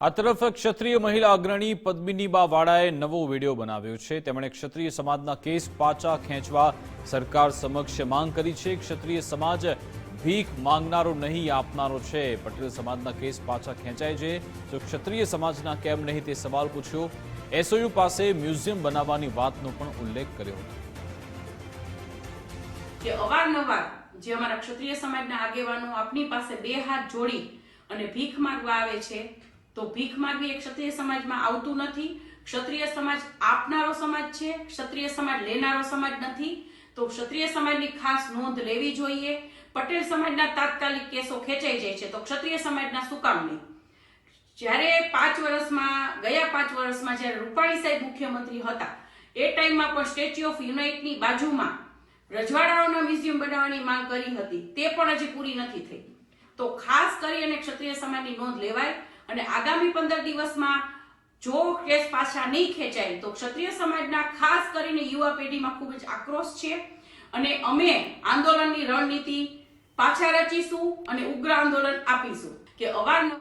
આ તરફ ક્ષત્રિય મહિલા અગ્રણી પદ્મિનીબા વાળાએ નવો વીડિયો બનાવ્યો છે. તેમણે ક્ષત્રિય સમાજના કેસ પાછા ખેંચવા સરકાર સમક્ષ માંગ કરી છે. ક્ષત્રિય સમાજ ભીખ માંગનારો નહીં, આપનારો છે. પટેલ સમાજના કેસ પાછા ખેંચાય છે. તો ક્ષત્રિય સમાજના કેમ નહીં તે સવાલ પૂછ્યો. એસઓયુ પાસે મ્યુઝિયમ બનાવવાની વાતનો પણ ઉલ્લેખ કર્યો હતો. જે અમારા ક્ષત્રિય સમાજના આગેવાનો આપની પાસે બે હાથ જોડી અને ભીખ માંગવા આવે છે તો ભીખ માંગવી એ ક્ષત્રિય સમાજમાં આવતું નથી. ક્ષત્રિય સમાજ આપનારો સમાજ છે, ક્ષત્રિય સમાજ લેનારો સમાજ નથી. તો ક્ષત્રિય સમાજની ખાસ નોંધ લેવી જોઈએ. પટેલ સમાજના તાત્કાલિક કેસો ખેંચાઈ જાય છે, તો ક્ષત્રિય સમાજના શું કામ નહીં? જ્યારે પાંચ વર્ષમાં, ગયા પાંચ વર્ષમાં જ્યારે રૂપાણી સાહેબ મુખ્યમંત્રી હતા, એ ટાઈમમાં પણ સ્ટેચ્યુ ઓફ યુનાઇટની બાજુમાં રજવાડાઓના મ્યુઝિયમ બનાવવાની માંગ કરી હતી. તે પણ હજી પૂરી નથી થઈ. તો ખાસ કરી અને ક્ષત્રિય સમાજની નોંધ લેવાય. અને આગામી પંદર દિવસમાં જો કેસ પાછા નહીં ખેંચાય, તો ક્ષત્રિય સમાજના ખાસ કરીને યુવા પેઢીમાં ખૂબ જ આક્રોશ છે. અને અમે આંદોલનની રણનીતિ પાછા રચીશું અને ઉગ્ર આંદોલન આપીશું. કે અવારનવાર